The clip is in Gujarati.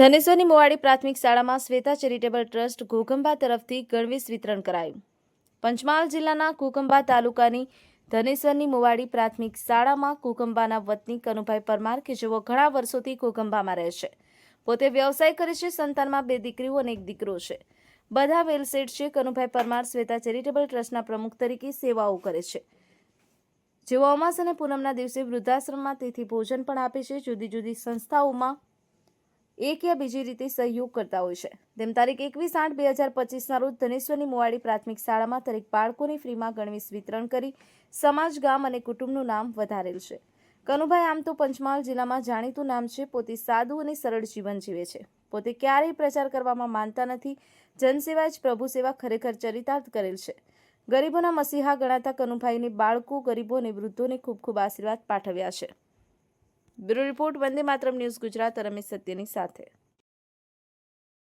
ધનેશ્વરની મોવાડી પ્રાથમિક શાળામાં શ્વેતા ચેરિટેબલ ટ્રસ્ટ ઘોગંબા તરફથી ગણવેશ વિતરણ કરાયું. પંચમહાલ જિલ્લાના કુકંબા તાલુકાની ધનેશ્વરની મોવાડી પ્રાથમિક શાળામાં કુકંબાના વતની કનુભાઈ પરમાર કે જેઓ ઘણા વર્ષોથી કુકંબામાં રહે છે. પોતે વ્યવસાય કરે છે, સંતાનમાં બે દીકરીઓ અને એક દીકરો છે. બધા વેલસેટ છે, કનુભાઈ પરમાર શ્વેતા ચેરિટેબલ ટ્રસ્ટના પ્રમુખ તરીકે સેવાઓ કરે છે. જેઓ અમાસ અને પૂનમના દિવસે વૃદ્ધાશ્રમમાં તેથી ભોજન પણ આપે છે. જુદી જુદી સંસ્થાઓમાં એક યા બીજી રીતે સહયોગ કરતા હોય છે. તેમ તારીખ એકવીસ આઠ બે હજાર પચીસના રોજ ધનેશ્વરની મોવાડી પ્રાથમિક શાળામાં દરેક બાળકોને ફ્રીમાં ગણવેશ વિતરણ કરી સમાજ, ગામ અને કુટુંબનું નામ વધારેલ છે. કનુભાઈ આમ તો પંચમહાલ જિલ્લામાં જાણીતું નામ છે, પોતે સાદું અને સરળ જીવન જીવે છે. પોતે ક્યારેય પ્રચાર કરવામાં માનતા નથી, જનસેવા જ પ્રભુ સેવા ખરેખર ચરિતાર્થ કરેલ છે. ગરીબોના મસીહા ગણાતા કનુભાઈને બાળકો, ગરીબો અને વૃદ્ધોને ખૂબ ખૂબ આશીર્વાદ પાઠવ્યા છે. Bureau report Vande Mataram news Gujarat Ramesh સત્યની સાથે.